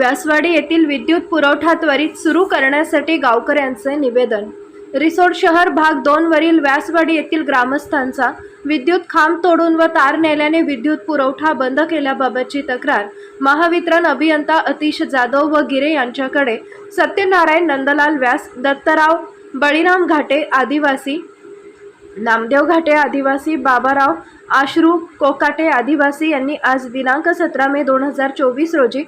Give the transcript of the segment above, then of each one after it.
व्यासवाडी येथील विद्युत पुरवठा त्वरित सुरू करण्यासाठी गावकऱ्यांचे निवेदन. रिसोड शहर भाग दोनवरील व्यासवाडी येथील ग्रामस्थांचा विद्युत खांब तोडून व तार नेल्याने विद्युत पुरवठा बंद केल्याबाबतची तक्रार महावितरण अभियंता अतिश जाधव व गिरे यांच्याकडे सत्यनारायण नंदलाल व्यास दत्तराव बळीराम घाटे आदिवासी नामदेव घाटे आदिवासी बाबाराव आश्रू कोकाटे आदिवासी यांनी आज दिनांक सतरा मे दोन हजार चोवीस रोजी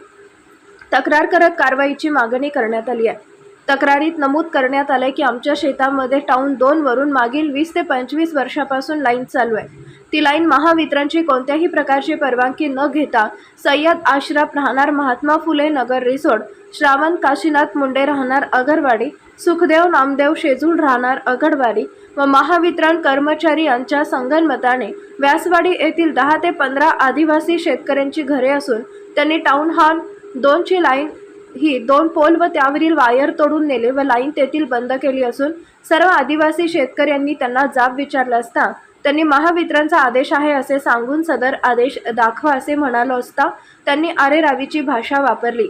तक्रार करत कारवाईची मागणी करण्यात आली आहे. तक्रारीत नमूद करण्यात आलंय की आमच्या शेतामध्ये टाऊन दोन वरून मागील वीस ते पंचवीस वर्षापासून लाईन चालू आहे. ती लाईन महावितरणची कोणत्याही प्रकारची परवानगी न घेता सय्यद आश्रफ राहणार महात्मा फुले नगर रिसोड श्रावण काशीनाथ मुंडे राहणार अगरवाडी सुखदेव नामदेव शेजूळ राहणार अगडवाडी व महावितरण कर्मचारी यांच्या संगनमताने व्यासवाडी येथील दहा ते पंधरा आदिवासी शेतकऱ्यांची घरे असून त्यांनी टाऊन हॉल दोनची लाईन ही दोन पोल व त्यावरील वायर तोडून नेले व लाईन तेथील बंद केली असून सर्व आदिवासी शेतकऱ्यांनी त्यांना जाब विचारला असता. त्यांनी महावितरणचा आदेश आहे असे सांगून सदर आदेश दाखवा असे म्हणालो असता त्यांनी आरेरावीची भाषा वापरली.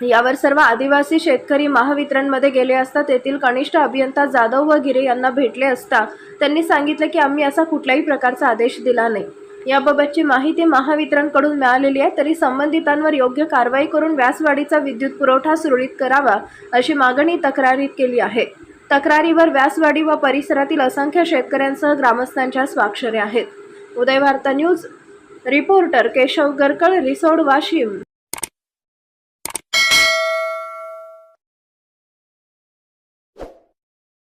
यावर सर्व आदिवासी शेतकरी महावितरणमध्ये गेले असता तेथील कनिष्ठ अभियंता जाधव व गिरे यांना भेटले असता त्यांनी सांगितले की आम्ही असा कुठल्याही प्रकारचा आदेश दिला नाही. याबाबतची माहिती महावितरणकडून मिळालेली आहे. तरी संबंधितांवर योग्य कारवाई करून व्यासवाडीचा विद्युत पुरवठा सुरळीत करावा अशी मागणी तक्रारीत केली आहे. तक्रारीवर व्यासवाडी व परिसरातील असंख्य शेतकऱ्यांसह ग्रामस्थांच्या स्वाक्षऱ्या आहेत. Uday Varta news reporter Keshav Garkal Risod Washim.